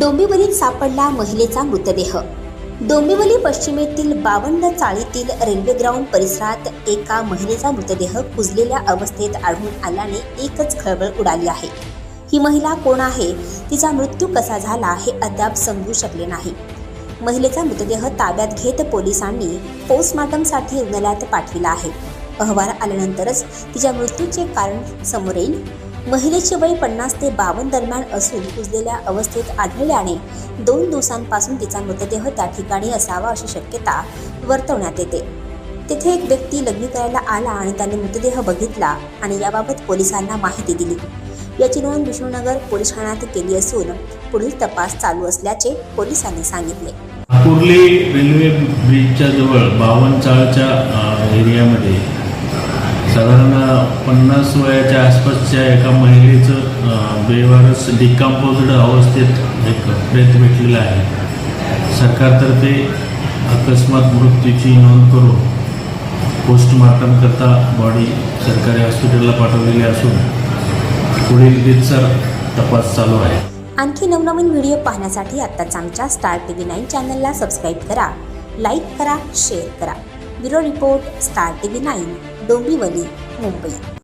डोंबिवलीत सापडला महिलेचा मृतदेह. डोंबिवली पश्चिमेतील बावन्न चाळीतील रेल्वे ग्राउंड परिसरात एका महिलेचा मृतदेह कुजलेल्या अवस्थेत आढळून आल्याने एकच खळबळ उडाली आहे. ही महिला कोण आहे? तिचा मृत्यू कसा झाला हे अद्याप समजू शकले नाही. महिलेचा मृतदेह ताब्यात घेत पोलिसांनी पोस्टमॉर्टमसाठी रुग्णालयात पाठविला आहे. अहवाल आल्यानंतरच तिच्या मृत्यूचे कारण समोर येईल. महिलेचे वय पन्नास ते बावन्न दरम्यान असून कुजलेल्या अवस्थेत आढळल्याने दोन दिवसांपासून तिचा मृतदेह त्या ठिकाणी असावा अशी शक्यता वर्तवण्यात येते. तेथे एक व्यक्ती लग्न करायला आला आणि त्याने मृतदेह बघितला आणि याबाबत पोलिसांना माहिती दिली. याची नोंद विष्णुनगर पोलीस ठाण्यात केली असून पुढील तपास चालू असल्याचे पोलिसांनी सांगितले. कुर्ली रेल्वे ब्रिजच्या जवळ बावनचाळच्या एरियामध्ये साधारण पन्नास वयाच्या आसपासच्या एका महिलेचं बेवारस डिकम्पोज्ड अवस्थेत एक प्रेत भेटलेला आहे. सरकारतर्फे अकस्मात मृत्यूची नोंद करून पोस्टमॉर्टमकरता बॉडी सरकारी हॉस्पिटलला पाठवलेली असून पुढील रितसर तपास चालू आहे. आणखी नवनवीन व्हिडिओ पाहण्यासाठी आत्ताच आमच्या स्टार टी व्ही नाईन चॅनलला सबस्क्राईब करा लाईक करा शेअर करा. Bureau report star T V nine Dombivli Mumbai.